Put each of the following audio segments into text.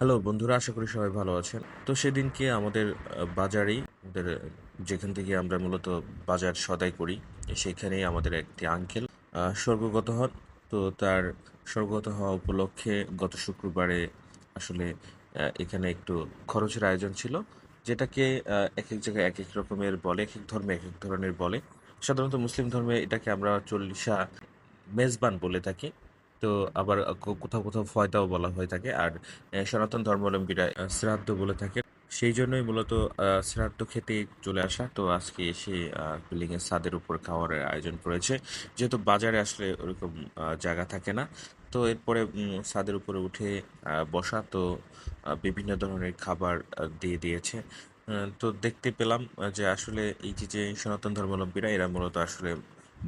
Hello বন্ধুরা, আশা করি সবাই ভালো আছেন। তো সেদিনকে আমাদের বাজারেই, আমাদের, যেখান থেকে আমরা মূলত বাজার সদাই করি, সেখানেই আমাদের একটি আঙ্কেল স্বর্গগত হন। তো তার স্বর্গগত হওয়া উপলক্ষে গত শুক্রবারে আসলে এখানে একটু খরচের আয়োজন ছিল, যেটাকে এক এক জায়গায় এক এক রকমের বলে এক এক ধর্মে এক এক ধরনের বলে। সাধারণত মুসলিম ধর্মে এটাকে আমরা চল্লিশা মেজবান বলে থাকি। তো আবার কোথাও কোথাও ফয়দাও বলা হয়ে থাকে। আর সনাতন ধর্মাবলম্বীরা শ্রাদ্ধ বলে থাকে সেই জন্যই মূলত শ্রাদ্ধ খেতে চলে আসা। তো আজকে এসে বিল্ডিং এর ছাদের উপর খাওয়ার আয়োজন করেছে। যেহেতু বাজারে আসলে ওরকম জায়গা থাকে না, তো এরপরে ছাদের উপরে উঠে বসা, তো বিভিন্ন ধরনের খাবার দিয়ে দিয়েছে। তো দেখতে পেলাম যে আসলে এই যে সনাতন ধর্মাবলম্বীরা এরা মূলত আসলে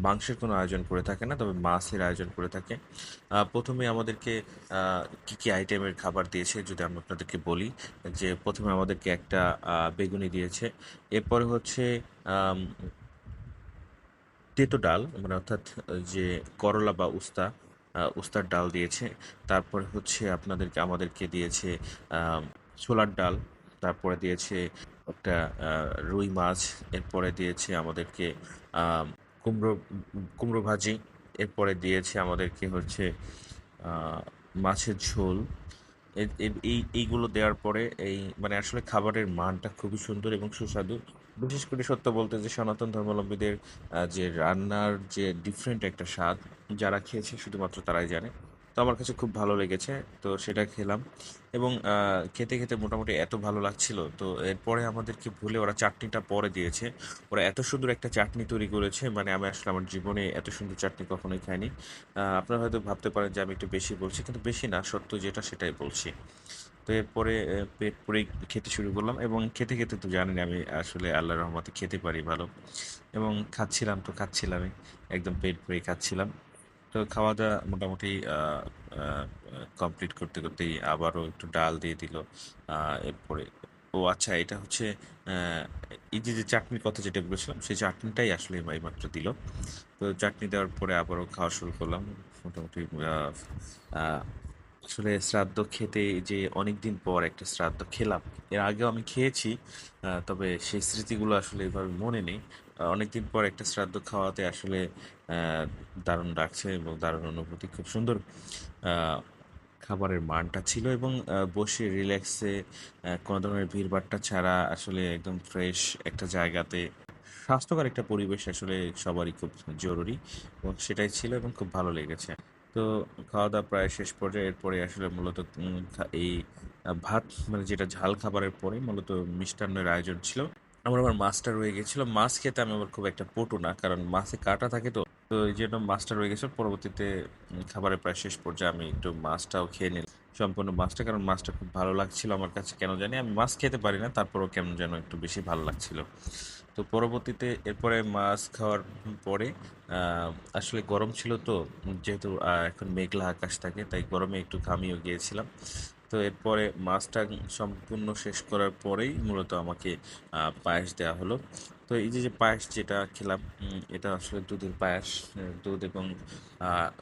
মাংসের কোনো আয়োজন করে থাকে না তবে মাছের আয়োজন করে থাকে। প্রথমে আমাদেরকে কি কি আইটেমের খাবার দিয়েছে যদি আমি আপনাদেরকে বলি। যে প্রথমে আমাদেরকে একটা বেগুনি দিয়েছে। এরপরে হচ্ছে তেতো ডাল মানে অর্থাৎ যে করলা বা উস্তা উস্তার ডাল দিয়েছে। তারপরে হচ্ছে আপনাদেরকে আমাদেরকে দিয়েছে ছোলার ডাল। তারপরে দিয়েছে একটা রুই মাছ। এরপরে দিয়েছে আমাদেরকে আম, কুমড়ো কুমড়ো ভাজি, এরপরে দিয়েছে আমাদেরকে হচ্ছে মাছের ঝোল। এই, এইগুলো দেওয়ার পরে এই মানে আসলে খাবারের মানটা খুবই সুন্দর এবং সুস্বাদু। বিশেষ করে সত্য বলতে যে সনাতন ধর্মাবলম্বীদের যে রান্নার যে ডিফারেন্ট একটা স্বাদ যারা খেয়েছে, শুধুমাত্র তারাই জানে। তো আমার কাছে খুব ভালো লেগেছে, তো সেটা খেলাম। এবং খেতে খেতে মোটামুটি এত ভালো লাগছিল, তো এরপরে আমাদেরকে ভুলে ওরা চাটনিটা পরে দিয়েছে। ওরা এত সুন্দর একটা চাটনি তৈরি করেছে মানে আমি আসলে আমার জীবনে এত সুন্দর চাটনি কখনোই খাইনি। আপনারা হয়তো ভাবতে পারেন যে আমি একটু বেশি বলছি, কিন্তু বেশি না, সত্য যেটা সেটাই বলছি। তো এরপরে পেট পুরে খেতে শুরু করলাম এবং খেতে খেতে তো জানেন আমি আসলে আল্লাহর রহমতে খেতে পারি ভালো। এবং খাচ্ছিলাম তো খাচ্ছিলামই, একদম পেট পুরে খাচ্ছিলাম। তো খাওয়া দাওয়া মোটামুটি কমপ্লিট করতে, করতেই আবারও একটু ডাল দিয়ে দিল এরপরে। ও আচ্ছা এটা হচ্ছে এই যে যে চাটনির কথা যেটা বলেছিলাম, সেই চাটনিটাই আসলে এইমাত্র দিল। তো চাটনি দেওয়ার পরে আবারও খাওয়া শুরু করলাম, মোটামুটি আসলে শ্রাদ্ধ খেতে যে অনেক দিন পর একটা শ্রাদ্ধ খেলাম। এর আগেও আমি খেয়েছি তবে সেই স্মৃতিগুলো আসলে এভাবে মনে নেই। অনেক দিন পর একটা শ্রাদ্ধ খাওয়াতে আসলে দারুণ লাগছে এবং দারুণ অনুভূতি, খুব সুন্দর খাবারের মানটা ছিল এবং বসে রিল্যাক্সে কোনো ধরনের ভিড়ভাট্টা ছাড়া আসলে একদম ফ্রেশ একটা জায়গাতে, স্বাস্থ্যকর একটা পরিবেশ আসলে সবারই খুব জরুরি এবং সেটাই ছিল এবং খুব ভালো লেগেছে। তো খাওয়া দাওয়া প্রায় শেষ পর্যায়ে, এরপরে আসলে মূলত এই ভাত মানে যেটা ঝাল খাবারের পরে মূলত মিষ্টান্নের আয়োজন ছিল। আমার আবার মাছটা রয়ে গেছিল। মাছ খেতে আমি আবার খুব একটা পটু না, কারণ মাছে কাঁটা থাকে তো। তো এই জন্য মাছটা রয়ে গেছিল। পরবর্তীতে খাবারের প্রায় শেষ পর্যায়ে আমি একটু মাছটাও খেয়ে নিলাম। সম্পূর্ণ মাছটা, কারণ মাছটা খুব ভালো লাগছিল আমার কাছে, কেন জানি? আমি মাছ খেতে পারি না, তারপরেও কেমন যেন একটু বেশি ভালো লাগছিল। তো পরবর্তীতে, এরপরে মাছ খাওয়ার পরে আসলে গরম ছিল তো, যেহেতু এখন মেঘলা আকাশ থাকে, তাই গরমে একটু ঘামিয়ে গিয়েছিলাম। তো এরপরে মাছটা সম্পূর্ণ শেষ করার পরেই মূলত আমাকে পায়েস দেওয়া হলো। তো এই যে যে পায়েস যেটা খেলাম এটা আসলে দুধের পায়েস দুধ এবং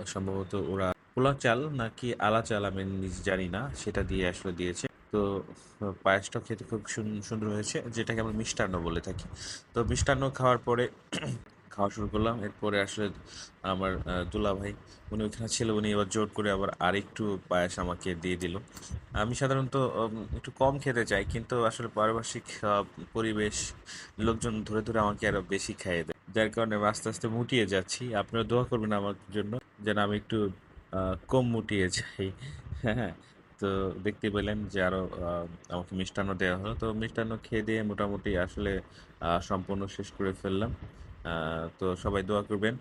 সম্ভবত ওরা পোলা চাল নাকি আলা চাল আমি নিজে জানি না, সেটা দিয়ে আসলে দিয়েছে। তো পায়েসটা খেতে খুব সুন- সুন্দর হয়েছে, যেটাকে আমরা মিষ্টান্ন বলে থাকি। তো মিষ্টান্ন খাওয়ার পরে খাওয়া শুরু করলাম। এরপরে আসলে আমার দুলা ভাই উনি ওইখানে ছিল উনি এবার জোর করে আবার আরেকটু পায়েস আমাকে দিয়ে দিল। আমি সাধারণত একটু কম খেতে চাই কিন্তু আসলে পারিপার্শ্বিক পরিবেশ লোকজন ধরে ধরে আমাকে আরও বেশি খাইয়ে দেয়। যার কারণে আস্তে আস্তে মুটিয়ে যাচ্ছি। আপনারা দোয়া করবেন আমার জন্য যেন আমি একটু কম মুটিয়ে যাই। হ্যাঁ তো দেখতে পেলেন যে আরও আহ, আমাকে মিষ্টান্ন দেওয়া হলো। তো মিষ্টান্ন খেয়ে দিয়ে মোটামুটি আসলে সম্পূর্ণ শেষ করে ফেললাম। তো সবাই দোয়া করবেন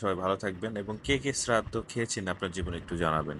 সবাই ভালো থাকবেন, এবং কে কে শ্রাদ্ধ খেয়েছেন আপনার জীবনে একটু জানাবেন।